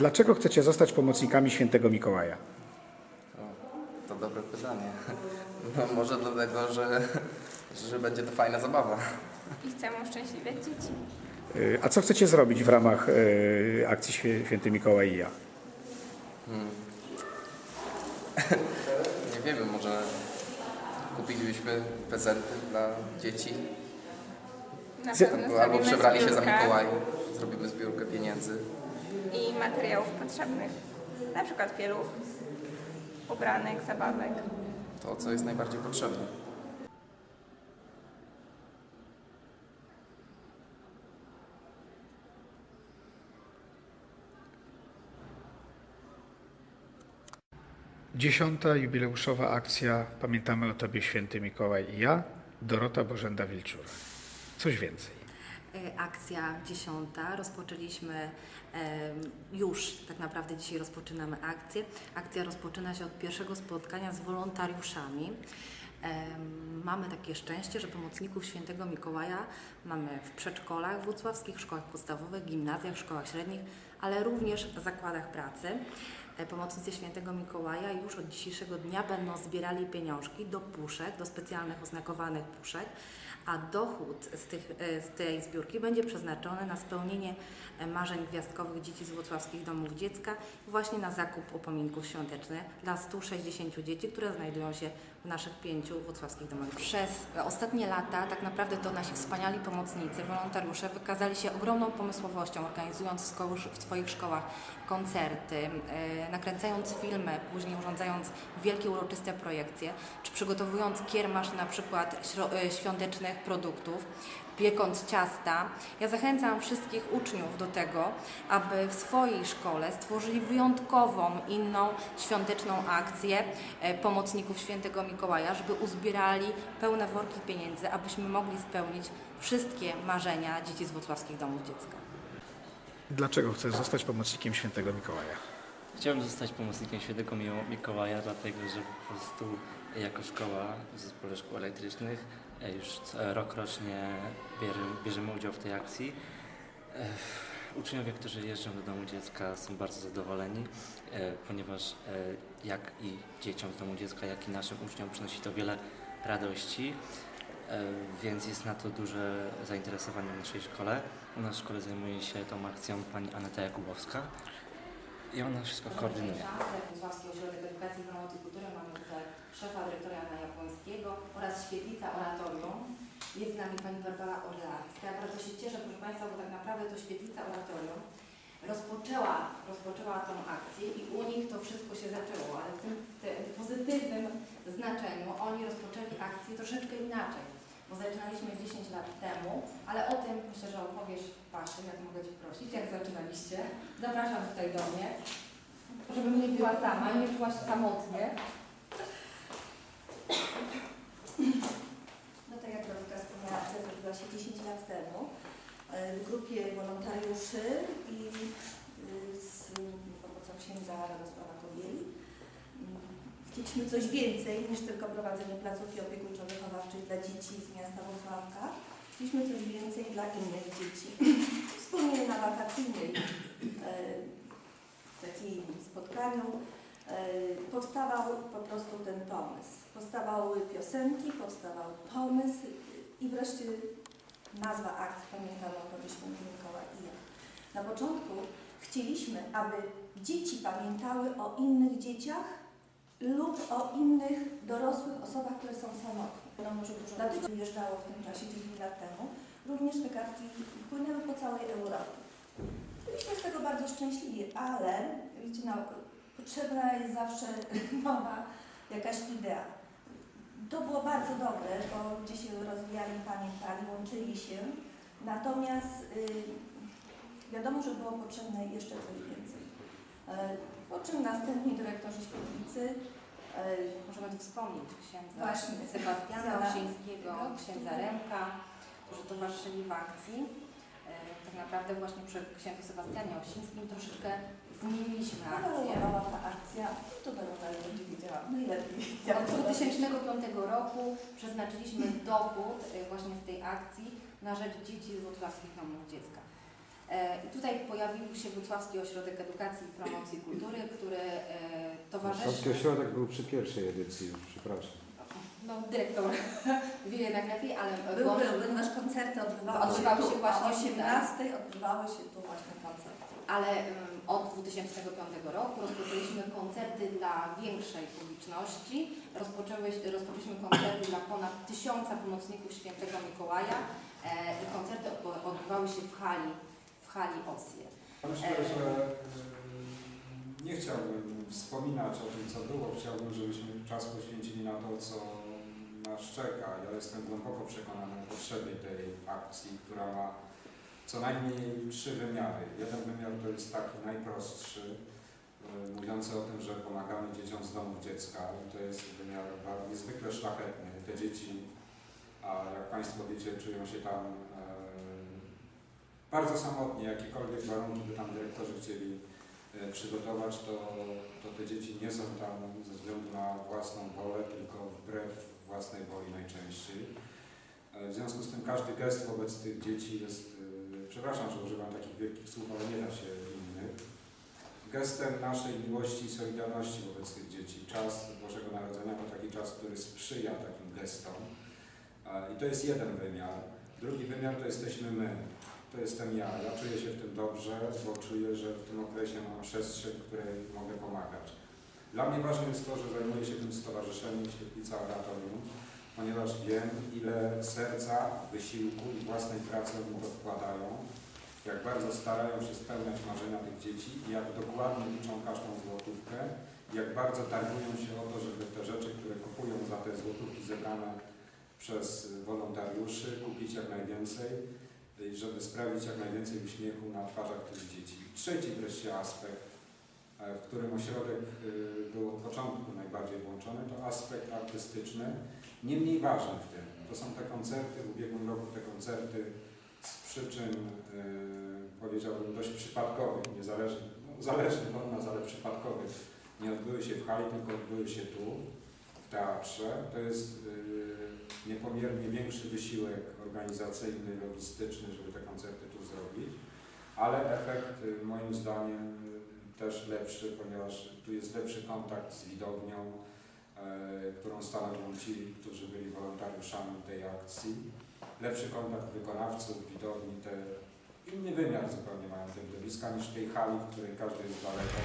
Dlaczego chcecie zostać pomocnikami świętego Mikołaja? To dobre pytanie. No może dlatego, że, że będzie to fajna zabawa. I chcemy uszczęśliwiać dzieci. Y, A co chcecie zrobić w ramach y, akcji Świe- Święty Mikołaj i ja? Nie wiemy, może kupilibyśmy prezenty dla dzieci. Na pewno Albo przebrali się za zbiórkę Mikołajów. Zrobimy zbiórkę pieniędzy. I materiałów potrzebnych. Na przykład pieluch, ubranek, zabawek. To, co jest najbardziej potrzebne. Dziesiąta jubileuszowa akcja Pamiętamy o Tobie Święty Mikołaj i ja, Dorota Bożenda-Wilczura. Coś więcej. E, Akcja dziesiąta. Rozpoczęliśmy już, tak naprawdę dzisiaj rozpoczynamy akcję. Akcja rozpoczyna się od pierwszego spotkania z wolontariuszami. Mamy takie szczęście, że pomocników świętego Mikołaja mamy w przedszkolach włocławskich, szkołach podstawowych, gimnazjach, szkołach średnich, ale również zakładach pracy. E, Pomocnicy świętego Mikołaja już od dzisiejszego dnia będą zbierali pieniążki do puszek, do specjalnych oznakowanych puszek, a dochód z, tych, e, z tej zbiórki będzie przeznaczony na spełnienie e, marzeń gwiazdkowych dzieci z włocławskich domów dziecka, właśnie na zakup upominków świątecznych dla 160 dzieci, które znajdują się w naszych pięciu włocławskich domach. Przez ostatnie lata tak naprawdę to nasi wspaniali pomocnicy, wolontariusze wykazali się ogromną pomysłowością, organizując w, swoich szkołach koncerty, nakręcając filmy, później urządzając wielkie uroczyste projekcje, czy przygotowując kiermasz na przykład e, świątecznych produktów, piekąc ciasta. Ja zachęcam wszystkich uczniów do tego, aby w swojej szkole stworzyli wyjątkową, inną świąteczną akcję e, pomocników świętego Mikołaja, żeby uzbierali pełne worki pieniędzy, abyśmy mogli spełnić wszystkie marzenia dzieci z włocławskich domów dziecka. Dlaczego chcesz zostać pomocnikiem Świętego Mikołaja? Chciałbym zostać pomocnikiem świętego Mikołaja, dlatego że po prostu jako szkoła w zespole szkół elektrycznych e, już co- rokrocznie bierzemy, bierzemy udział w tej akcji. E, Uczniowie, którzy jeżdżą do domu dziecka są bardzo zadowoleni, e, ponieważ e, jak i dzieciom z domu dziecka, jak i naszym uczniom przynosi to wiele radości, e, więc jest na to duże zainteresowanie w naszej szkole. U nas w szkole zajmuje się tą akcją pani Aneta Jakubowska i ona wszystko koordynuje. Włocławski Ośrodek Edukacji, Promocji Kultury mamy tutaj szefa dyrektora Jana Japońskiego oraz świetlica oratorium. Jest z nami pani Barbara Orlacka. Ja bardzo się cieszę, proszę Państwa, bo tak naprawdę to świetlica oratorium rozpoczęła, rozpoczęła tą akcję i u nich to wszystko się zaczęło, ale w tym, tym pozytywnym znaczeniu oni rozpoczęli akcję troszeczkę inaczej, bo zaczynaliśmy 10 lat temu, ale o tym myślę, że opowiesz Basiu, jak mogę Cię prosić, jak zaczynaliście. Zapraszam tutaj do mnie, żebym nie była sama, nie czuła się samotnie. No tak jak Dorota wspomniała, zrobiła się 10 lat temu e, w grupie wolontariuszy i y, z pomocą księdza Radosława Kobieli. Chcieliśmy coś więcej niż tylko prowadzenie placówki opiekuńczo-wychowawczej dla dzieci z miasta Włocławka. Chcieliśmy coś więcej dla innych dzieci. Wspólnie na wakacyjnej takiej spotkaniu e, powstawał po prostu ten pomysł. Powstawały piosenki, powstawał pomysł i wreszcie nazwa akcji Pamiętamy o Święty Mikołaj i ja. Na początku chcieliśmy, aby dzieci pamiętały o innych dzieciach lub o innych dorosłych osobach, które są samotne. No, może dużo Dlatego wyjeżdżało w tym czasie 10 lat temu. Również te kartki płynęły po całej Europie. Byliśmy z tego bardzo szczęśliwi, ale wiecie, no, potrzebna jest zawsze nowa jakaś idea. To było bardzo dobre, bo ludzie się rozwijali, pamiętali, łączyli się. Natomiast y, wiadomo, że było potrzebne jeszcze coś więcej. E, po czym następni dyrektorzy świetlicy e, Możemy tu wspomnieć księdza Właśnie. Sebastiana. Osińskiego, księdza Remka, którzy towarzyszyli w akcji. E, Tak naprawdę właśnie przy księdzu Sebastianie Osińskim troszeczkę zmieniliśmy akcję. ewoluowała ta akcja. To już będzie wiedziała najlepiej. Od 2005 roku przeznaczyliśmy dochód e, właśnie z tej akcji na rzecz dzieci z włocławskich domów dziecka. E, I tutaj pojawił się Włocławski Ośrodek Edukacji i Promocji Kultury, który e, towarzyszy... Polski ośrodek był przy pierwszej edycji, już, przepraszam. No, dyrektor wie jednak lepiej, ale Był, włącz- był, ponieważ koncerty odbywały, Odbywały się tu, właśnie o tutaj. 18 odbywały się tu właśnie koncerty. ale ym, od 2005 roku rozpoczęliśmy koncerty dla większej publiczności. Rozpoczęły, rozpoczęliśmy koncerty dla ponad tysiąca pomocników świętego Mikołaja e, i koncerty odby- odbywały się w hali, w hali. Myślę, że nie chciałbym wspominać o tym, co było. Chciałbym, żebyśmy czas poświęcili na to, co nas czeka. Ja jestem głęboko przekonany o potrzebie tej akcji, która ma co najmniej trzy wymiary. Jeden wymiar to jest taki najprostszy, y, mówiący o tym, że pomagamy dzieciom z domów dziecka. I to jest wymiar bardzo niezwykle szlachetny. Te dzieci, a jak Państwo wiecie, czują się tam e, bardzo samotnie, jakiekolwiek warunki by tam dyrektorzy chcieli e, przygotować, to, to te dzieci nie są tam ze względu na własną wolę, tylko wbrew własnej woli najczęściej. E, W związku z tym każdy gest wobec tych dzieci jest, e, przepraszam, że używam takich wielkich słów, ale nie da się innych, gestem naszej miłości i solidarności wobec tych dzieci. Czas Bożego Narodzenia to taki czas, który sprzyja takim gestom. I to jest jeden wymiar. Drugi wymiar to jesteśmy my. To jestem ja. Ja czuję się w tym dobrze, bo czuję, że w tym okresie mam przestrzeń, w której mogę pomagać. Dla mnie ważne jest to, że zajmuję się tym stowarzyszeniem Świetlica Oratorium, ponieważ wiem, ile serca, wysiłku i własnej pracy to wkładają, jak bardzo starają się spełniać marzenia tych dzieci i jak dokładnie liczą każdą złotówkę, jak bardzo targują się o to, żeby te rzeczy, które kupują za te złotówki zebrane przez wolontariuszy, kupić jak najwięcej żeby sprawić jak najwięcej uśmiechu na twarzach tych dzieci. Trzeci wreszcie aspekt, e, w którym ośrodek y, był od początku najbardziej włączony, to aspekt artystyczny, nie mniej ważny w tym. To są te koncerty, w ubiegłym roku te koncerty z przyczyn, y, powiedziałbym, dość przypadkowych, niezależnie, no, zależnych od nas, ale przypadkowych, nie odbyły się w hali, tylko odbyły się tu, w teatrze. To jest niepomiernie większy wysiłek organizacyjny, logistyczny, żeby te koncerty tu zrobić, ale efekt y, moim zdaniem y, też lepszy, ponieważ tu jest lepszy kontakt z widownią, e, którą stanowią ci, którzy byli wolontariuszami tej akcji. Lepszy kontakt wykonawców, widowni, te inny wymiar zupełnie mają te widowiska niż w tej hali, w której każdy jest daleko.